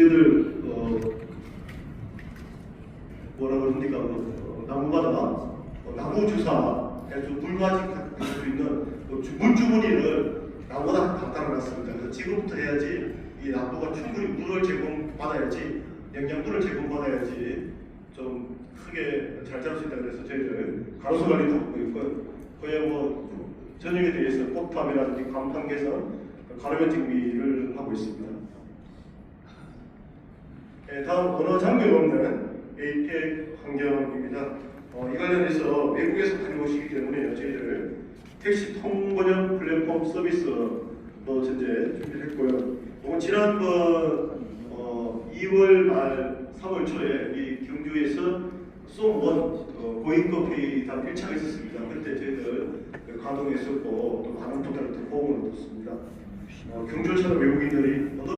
저희들 어, 뭐라 그럽니까 그, 어, 나무마다 어, 나무 주사에서 물맞이 할수 있는 그 주- 물주머니를 나무마다 다 따라놨습니다. 그래서 지금부터 해야지 이 나무가 충분히 물을 제공받아야지 영양분을 제공받아야지 좀 크게 잘 자랄 수 있다 그래서 저희들 가로수 관리도 하고 있고 거의 뭐 전역에 대해서 꽃탑이라든지 간판 개선, 가로면 정비를 하고 있습니다. 네, 다음 언어 장벽 없는 APEC 환경입니다. 어, 이 관련해서 외국에서 많이 오시기 때문에 저희들 택시 통번역 플랫폼 서비스도 현재 준비를 했고요. 어, 지난번 어, 2월 말 3월 초에 이 경주에서 송1 어, 고인급 회의가 필차가 있었습니다. 그때 저희들 그 가동했었고 또 많은 분들한테 호응을 얻었습니다. 어, 경주처럼 외국인들이